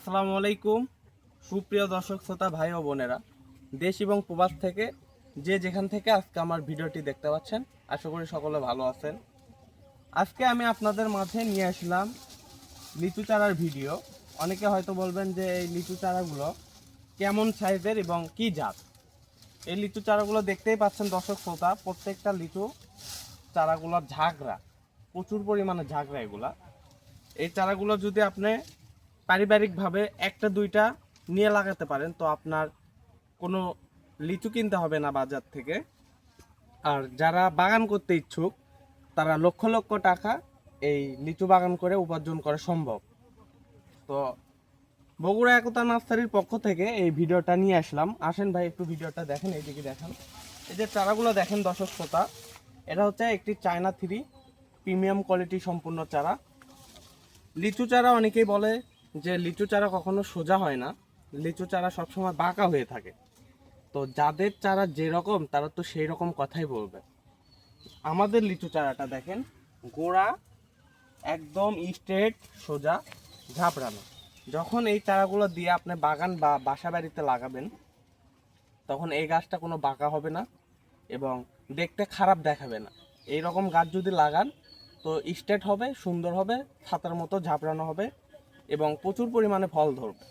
আসসালামু আলাইকুম, সুপ্রিয় দর্শক, শ্রোতা, ভাই ও বোনেরা। দেশ এবং প্রবাস থেকে যে যেখান থেকে আজকে আমার ভিডিওটি দেখতে পাচ্ছেন, আশা করি সকলে ভালো আছেন। আজকে আমি আপনাদের মাঝে নিয়ে আসলাম লিচু চারার ভিডিও। অনেকে হয়তো বলবেন যে এই লিচু চারাগুলো কেমন সাইজের এবং কি জাত? এই লিচু চারাগুলো দেখতেই পাচ্ছেন দর্শক, শ্রোতা, প্রত্যেকটা লিচু চারাগুলোর ঝাঁকড়া প্রচুর পরিমাণে ঝাঁকড়া এগুলা। এই চারাগুলো যদি আপনি পারিবারিকভাবে একটা, দুইটা নিয়ে লাগাতে পারেন। তো আপনার কোনো লিচু কিনতে হবে না বাজার থেকে। আর যারা বাগান করতে ইচ্ছুক, তারা লক্ষ লক্ষ টাকা এই লিচু বাগান করে উপার্জন করা সম্ভব। তো বগুড়া একতা নার্সারির পক্ষ থেকে এই ভিডিওটা নিয়ে আসলাম। আসেন ভাই, একটু ভিডিওটা দেখেন, এইদিকে দেখেন। এই যে চারাগুলো দেখেন দর্শক শ্রোতা, এটা হচ্ছে একটি চায়না থ্রি প্রিমিয়াম কোয়ালিটি সম্পূর্ণ চারা। লিচু চারা অনেকেই বলে যে লিচু চারা কখনো সোজা হয় না। লিচু চারা সবসময় বাঁকা হয়ে থাকে। তো যাদের চারা যেরকম, তারা তো সেই রকম কথাই বলবে। আমাদের লিচু চারাটা দেখেন, গোড়া একদম স্ট্রেট সোজা ঝাপড়ানো। যখন এই চারাগুলো দিয়ে আপনি বাগান বা বাসা বাড়িতে লাগাবেন, তখন এই গাছটা কোনো বাঁকা হবে না এবং দেখতে খারাপ দেখাবে না। এই রকম গাছ যদি লাগান, তো স্ট্রেট হবে, সুন্দর হবে, ছাতার মতো ঝাঁপড়ানো হবে। এবং প্রচুর পরিমাণে ফল ধরবে।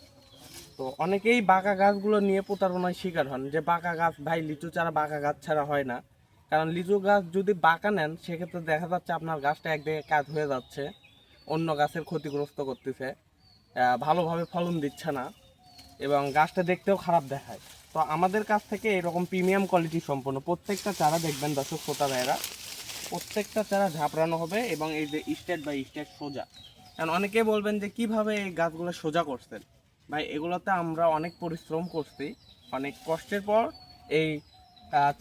তো অনেকেই বাঁকা গাছগুলো নিয়ে প্রতারণার শিকার হন যে বাঁকা গাছ, ভাই, লিচু চারা বাঁকা গাছ ছাড়া হয় না। কারণ লিচু গাছ যদি বাঁকা নেন, সেক্ষেত্রে দেখা যাচ্ছে আপনার গাছটা একদিকে কাজ হয়ে যাচ্ছে, অন্য গাছের ক্ষতিগ্রস্ত করতেছে ভালোভাবে ফলন দিচ্ছে না এবং গাছটা দেখতেও খারাপ দেখায়। তো আমাদের কাছ থেকে এরকম প্রিমিয়াম কোয়ালিটি সম্পন্ন প্রত্যেকটা চারা দেখবেন দর্শক শ্রোতা ভাইয়েরা। প্রত্যেকটা চারা ঝাঁপড়ানো হবে এবং এই যে স্টেট বাই স্টেট সোজা। কারণ অনেকে বলবেন যে, কীভাবে এই গাছগুলো সোজা করছেন? ভাই, এগুলোতে আমরা অনেক পরিশ্রম করছি, অনেক কষ্টের পর এই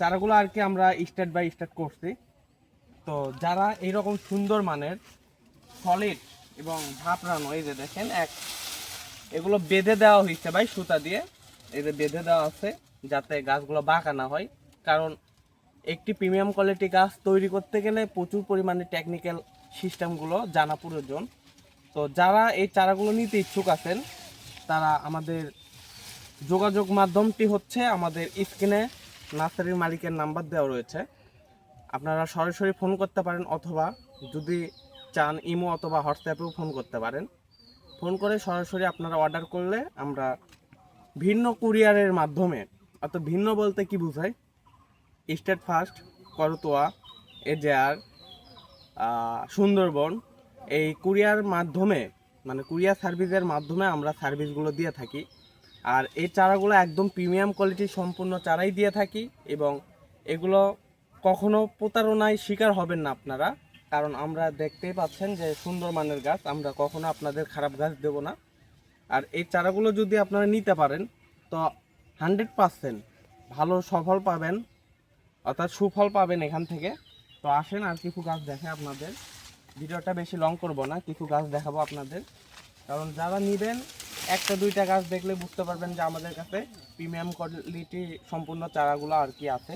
চারাগুলো আর কি আমরা স্টেট বাই স্টেট করছি। তো যারা এইরকম সুন্দর মানের সলিড এবং ঝাপড়ানো এই যে দেখেন, এক, এগুলো বেঁধে দেওয়া হয়েছে ভাই, সুতা দিয়ে। এই যে বেঁধে দেওয়া আছে, যাতে গাছগুলো বাঁকা না হয়। কারণ একটি প্রিমিয়াম কোয়ালিটি গাছ তৈরি করতে গেলে প্রচুর পরিমাণে টেকনিক্যাল সিস্টেমগুলো জানা প্রয়োজন। তো যারা এই চারাগুলো নিতে ইচ্ছুক আছেন, তারা আমাদের যোগাযোগ মাধ্যমটি হচ্ছে আমাদের স্ক্রিনে নার্সারির মালিকের নাম্বার দেওয়া রয়েছে। আপনারা সরাসরি ফোন করতে পারেন অথবা যদি চান ইমো অথবা হোয়াটসঅ্যাপেও ফোন করতে পারেন। ফোন করে সরাসরি আপনারা অর্ডার করলে আমরা ভিন্ন কুরিয়ারের মাধ্যমে, অর্থাৎ ভিন্ন বলতে কি বোঝায়? State first, Karatoya, AJR Sundarban এই কুরিয়ার মাধ্যমে মানে কুরিয়ার সার্ভিসের মাধ্যমে আমরা সার্ভিসগুলো দিয়ে থাকি। আর এই চারাগুলো একদম প্রিমিয়াম কোয়ালিটির সম্পূর্ণ চারাই দিয়ে থাকি এবং এগুলো কখনো প্রতারণায় শিকার হবেন না আপনারা। কারণ আমরা দেখতেই পাচ্ছেন যে সুন্দর মানের গাছ, আমরা কখনো আপনাদের খারাপ গাছ দেব না। আর এই চারাগুলো যদি আপনারা নিতে পারেন, তো হান্ড্রেড পারসেন্ট ভালো সফল পাবেন, অর্থাৎ সুফল পাবেন এখান থেকে। তো আসেন আর কিছু গাছ দেখে আপনাদের। ভিডিওটা বেশি লং করব না, কিছু গাছ দেখাবো আপনাদের। কারণ যারা নেবেন, একটা দুইটা গাছ দেখলে বুঝতে পারবেন যে আমাদের কাছে প্রিমিয়াম কোয়ালিটি সম্পূর্ণ চারাগুলো আর কি আছে।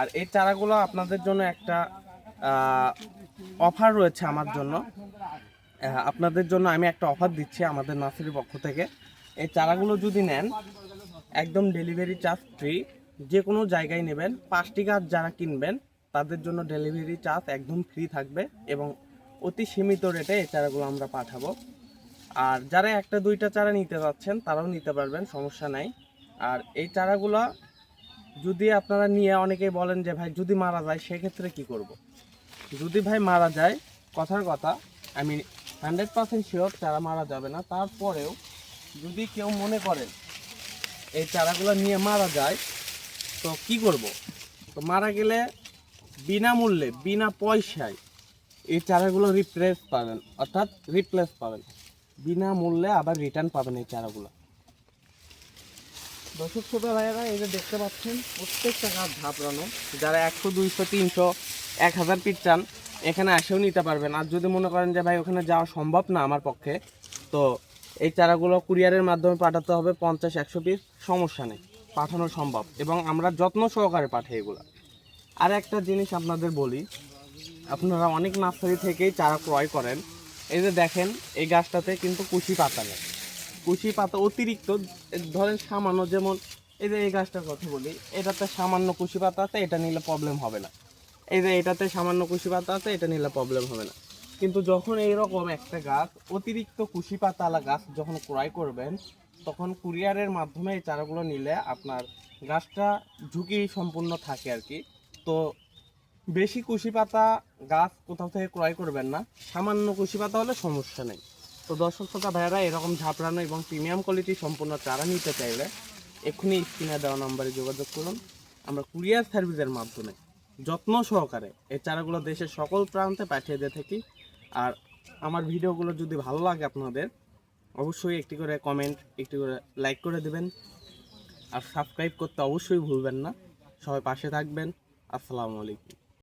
আর এই চারাগুলো আপনাদের জন্য একটা অফার রয়েছে আমার জন্য। আপনাদের জন্য আমি একটা অফার দিচ্ছি আমাদের নার্সারির পক্ষ থেকে। এই চারাগুলো যদি নেন, একদম ডেলিভারি চার্জ ফ্রি যে কোনো জায়গায় নেবেন, পাঁচটি গাছ যারা কিনবেন তাদের জন্য ডেলিভারি চার্জ একদম ফ্রি থাকবে এবং অতি সীমিত রেটে এই চারাগুলো আমরা পাঠাবো। আর যারা একটা, দুইটা চারা নিতে যাচ্ছেন, তারাও নিতে পারবেন, সমস্যা নাই। আর এই চারাগুলো যদি আপনারা নিয়ে অনেকেই বলেন যে, ভাই, যদি মারা যায়, সেক্ষেত্রে কি করব। যদি ভাই মারা যায়, কথার কথা আমি হান্ড্রেড পার্সেন্ট শিওর চারা মারা যাবে না। তারপরেও যদি কেউ মনে করেন এই চারাগুলো নিয়ে মারা যায়, তো কি করব? তো মারা গেলে বিনামূল্যে, বিনা পয়সায় এই চারাগুলো রিপ্লেস পাবেন। অর্থাৎ রিপ্লেস পাবেন। বিনামূল্যে আবার রিটার্ন পাবেন এই চারাগুলো। দর্শক, ছোট ভাইয়েরা, এই যে দেখতে পাচ্ছেন, প্রত্যেকটা গাছ ঝাপড়ানো। যারা একশো, দুইশো, তিনশো, এক হাজার পিস চান, এখানে এসেও নিতে পারবেন। আর যদি মনে করেন যে, ভাই, ওখানে যাওয়া সম্ভব না আমার পক্ষে, তো এই চারাগুলো কুরিয়ারের মাধ্যমে পাঠাতে হবে পঞ্চাশ, একশো পিস সমস্যা নেই, পাঠানো সম্ভব। এবং আমরা যত্ন সহকারে পাঠাই এগুলো। আর একটা জিনিস আপনাদের বলি, আপনারা অনেক নার্সারি থেকেই চারা ক্রয় করেন। এই যে দেখেন, এই গাছটাতে কিন্তু কুশি পাতা নেই। কুশি পাতা অতিরিক্ত ধরেন সামান্য যেমন, এই যে এই গাছটার কথা বলি, এটাতে সামান্য কুশি পাতা আছে, এটা নিলে প্রবলেম হবে না। এই যে এটাতে সামান্য কুশি পাতা আছে, এটা নিলে প্রবলেম হবে না। কিন্তু যখন এইরকম একটা গাছ, অতিরিক্ত কুশি পাতাওয়ালা গাছ যখন ক্রয় করবেন, তখন কুরিয়ারের মাধ্যমে এই চারাগুলো নিলে আপনার গাছটা ঝুঁকি সম্পূর্ণ থাকে আর কি। তো বেশি কুশি পাতা গাছ কোথাও থেকে ক্রয় করবেন না। সামান্য কুশি পাতা হলে সমস্যা নেই। তো দর্শক শ্রোতা ভাইয়েরা, এরকম ঝাপড়ানো এবং প্রিমিয়াম কোয়ালিটি সম্পূর্ণ চারা নিতে চাইলে এক্ষুনি স্ক্রিনে দেওয়া নম্বরে যোগাযোগ করুন। আমরা কুরিয়ার সার্ভিসের মাধ্যমে যত্ন সহকারে এই চারাগুলো দেশের সকল প্রান্তে পাঠিয়ে দিয়ে থাকি। আর আমার ভিডিওগুলো যদি ভালো লাগে আপনাদের, অবশ্যই একটি করে কমেন্ট একটি করে লাইক করে দেবেন। আর সাবস্ক্রাইব করতে অবশ্যই ভুলবেন না। সবাই পাশে থাকবেন। আসসালামু আলাইকুম